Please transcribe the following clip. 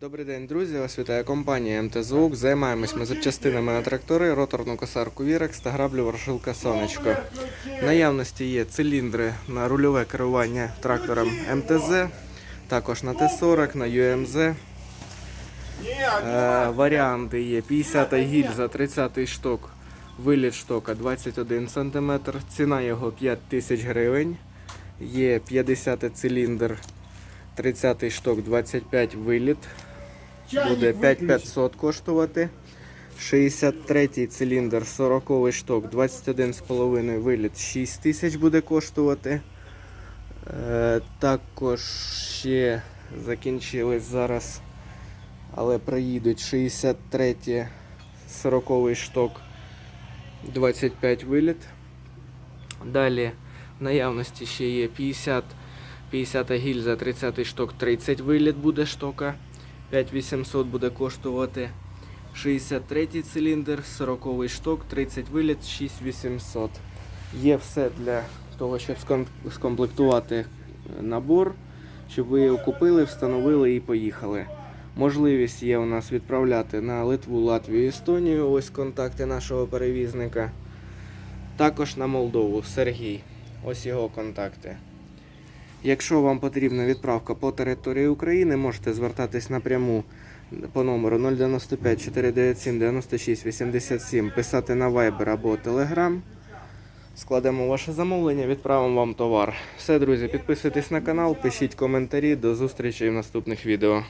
Добрий день, друзі! Вас вітає компанія МТЗУК. Займаємось ми запчастинами на трактори, роторну косарку Вірекс та граблю Ворошилка Сонечко. Наявності є циліндри на рульове керування трактором МТЗ, також на Т40, на ЮМЗ. Е, варіанти є 50 гільза, 30 шток, виліт штока 21 см, ціна його 5 тисяч гривень. Є 50 циліндр, 30 шток, 25 виліт. Буде 5500 коштувати. 63 циліндр, 40 шток, 21,5 виліт, 6 тисяч буде коштувати. Е, також ще закінчились зараз, але приїдуть 63 40 шток, 25 виліт. Далі в наявності ще є 50 50 гільза, 30 шток, 30 виліт буде штока. 5800 буде коштувати. 63 циліндр, 40 шток, 30 виліт, 6800. Є все для того, щоб скомплектувати е, набор, щоб ви його купили, встановили і поїхали. Можливість є у нас відправляти на Литву, Латвію, Естонію. Ось контакти нашого перевізника. Також на Молдову Сергій. Ось його контакти. Якщо вам потрібна відправка по території України, можете звертатись напряму по номеру 095 497 96 87, писати на Viber або Telegram. Складемо ваше замовлення, відправимо вам товар. Все, друзі, підписуйтесь на канал, пишіть коментарі. До зустрічі в наступних відео.